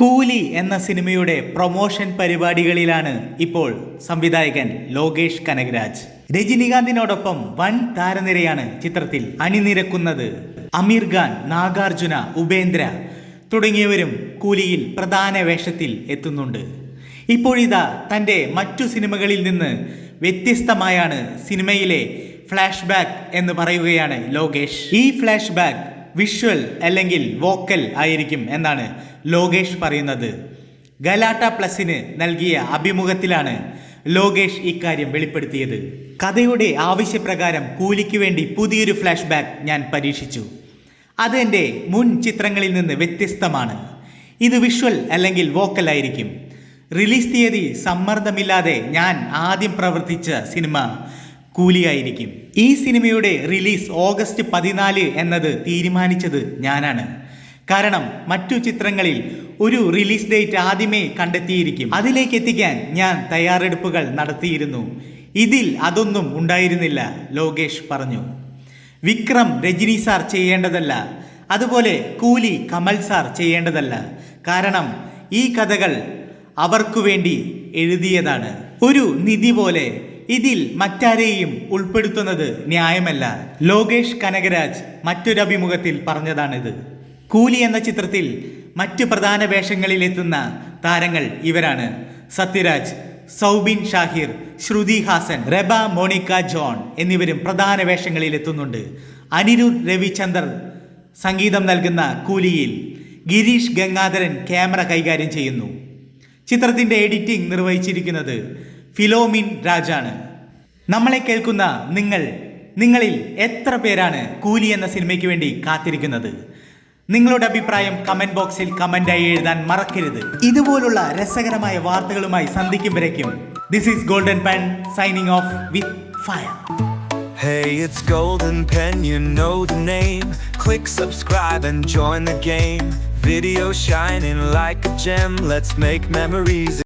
കൂലി എന്ന സിനിമയുടെ പ്രൊമോഷൻ പരിപാടികളിലാണ് ഇപ്പോൾ സംവിധായകൻ ലോകേഷ് കനകരാജ്. രജനികാന്തിനോടൊപ്പം വൻ താരനിരയാണ് ചിത്രത്തിൽ അണിനിരക്കുന്നത് അമീർ ഖാൻ നാഗാർജുന ഉപേന്ദ്ര തുടങ്ങിയവരും കൂലിയിൽ പ്രധാന വേഷത്തിൽ എത്തുന്നുണ്ട്. ഇപ്പോഴിതാ തന്റെ മറ്റു സിനിമകളിൽ നിന്ന് വ്യത്യസ്തമായാണ് സിനിമയിലെ ഫ്ലാഷ് ബാക്ക് എന്ന് പറയുകയാണ് ലോകേഷ്. ഈ ഫ്ലാഷ് ബാക്ക് വിഷ്വൽ അല്ലെങ്കിൽ വോക്കൽ ആയിരിക്കും എന്നാണ് ലോകേഷ് പറയുന്നത്. ഗലാട്ട പ്ലസിന് നൽകിയ അഭിമുഖത്തിലാണ് ലോകേഷ് ഇക്കാര്യം വെളിപ്പെടുത്തിയത്. കഥയുടെ ആവശ്യപ്രകാരം കൂലിക്ക് വേണ്ടി പുതിയൊരു ഫ്ലാഷ് ബാക്ക് ഞാൻ പരീക്ഷിച്ചു. അത് എന്റെ മുൻ ചിത്രങ്ങളിൽ നിന്ന് വ്യത്യസ്തമാണ്. ഇത് വിഷ്വൽ അല്ലെങ്കിൽ വോക്കൽ ആയിരിക്കും. റിലീസ് തീയതി സമ്മർദ്ദമില്ലാതെ ഞാൻ ആദ്യം പ്രവർത്തിച്ച സിനിമ കൂലിയായിരിക്കും. ഈ സിനിമയുടെ റിലീസ് ഓഗസ്റ്റ് പതിനാല് എന്നത് തീരുമാനിച്ചത് ഞാനാണ്. കാരണം മറ്റു ചിത്രങ്ങളിൽ ഒരു റിലീസ് ഡേറ്റ് ആദ്യമേ കണ്ടെത്തിയിരിക്കും. അതിലേക്ക് എത്തിക്കാൻ ഞാൻ തയ്യാറെടുപ്പുകൾ നടത്തിയിരുന്നു. ഇതിൽ അതൊന്നും ഉണ്ടായിരുന്നില്ല ലോകേഷ് പറഞ്ഞു. വിക്രം രജനി സാർ ചെയ്യേണ്ടതല്ല. അതുപോലെ കൂലി കമൽ സാർ ചെയ്യേണ്ടതല്ല. കാരണം ഈ കഥകൾ അവർക്കു വേണ്ടി എഴുതിയതാണ്. ഒരു നിധി പോലെ ഇതിൽ മറ്റാരെയും ഉൾപ്പെടുത്തുന്നത് ന്യായമല്ല. ലോകേഷ് കനകരാജ് മറ്റൊരു അഭിമുഖത്തിൽ പറഞ്ഞതാണിത്. കൂലി എന്ന ചിത്രത്തിൽ മറ്റു പ്രധാന വേഷങ്ങളിൽ എത്തുന്ന താരങ്ങൾ ഇവരാണ്. സത്യരാജ് സൗബിൻ ഷാഹിർ ശ്രുതി ഹാസൻ റെബ മോണിക്ക ജോൺ എന്നിവരും പ്രധാന വേഷങ്ങളിൽ എത്തുന്നുണ്ട്. അനിരുദ്ധ് രവിചന്ദർ സംഗീതം നൽകുന്ന കൂലിയിൽ ഗിരീഷ് ഗംഗാധരൻ ക്യാമറ കൈകാര്യം ചെയ്യുന്നു. ചിത്രത്തിന്റെ എഡിറ്റിംഗ് നിർവഹിച്ചിരിക്കുന്നത് ഫിലോമിൻ രാജാണ് നമ്മളെ കേൾക്കുന്ന നിങ്ങൾ നിങ്ങളിൽ എത്ര പേരാണ് കൂലി എന്ന സിനിമയ്ക്ക് വേണ്ടി കാത്തിരിക്കുന്നത് നിങ്ങളുടെ അഭിപ്രായം കമന്റ് ബോക്സിൽ കമന്റായി എഴുതാൻ മറക്കരുത് ഇതുപോലുള്ള രസകരമായ വാർത്തകളുമായി സന്ധിക്കും വരയ്ക്കും this is golden pen signing off with fire Hey, it's Golden Pen, you know the name. Click subscribe and join the game. Video shining like a gem, let's make memories.